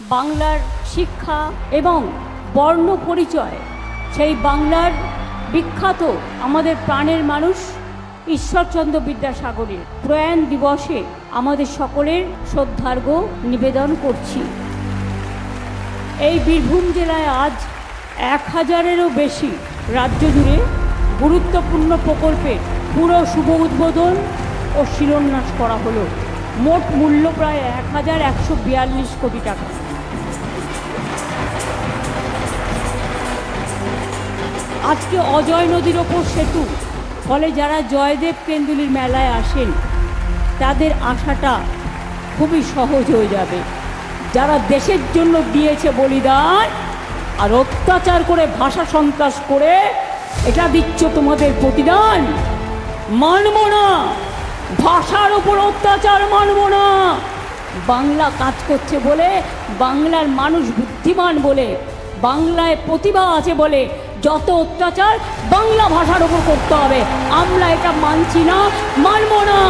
বাংলার শিক্ষা এবং বর্ণ পরিচয়। সেই বাংলার বিখ্যাত আমাদের প্রাণের মানুষ ঈশ্বরচন্দ্র বিদ্যাসাগরের প্রয়াণ দিবসে আমাদের সকলের শ্রদ্ধার্ঘ নিবেদন করছি। এই বীরভূম জেলায় আজ এক হাজারেরও বেশি রাজ্য জুড়ে গুরুত্বপূর্ণ প্রকল্পের পুরো শুভ উদ্বোধন ও শিলান্যাস করা হলো। মোট মূল্য প্রায় এক হাজার একশো বিয়াল্লিশ কোটি টাকা। আজকে অজয় নদীর ওপর সেতু। ফলে যারা জয়দেব কেন্দুলির মেলায় আসেন, তাদের আশাটা খুবই সহজ হয়ে যাবে। যারা দেশের জন্য দিয়েছে বলিদান আর অত্যাচার করে, ভাষা সন্ত্রাস করে, এটা দিচ্ছ তোমাদের প্রতিদান। মানব না, ভাষার উপর অত্যাচার মানব না। বাংলা কাজ করছে বলে, বাংলার মানুষ বুদ্ধিমান বলে, বাংলায় প্রতিভা আছে বলে যত অত্যাচার বাংলা ভাষার উপর করতে হবে। আমরা এটা মানছি না মানব না।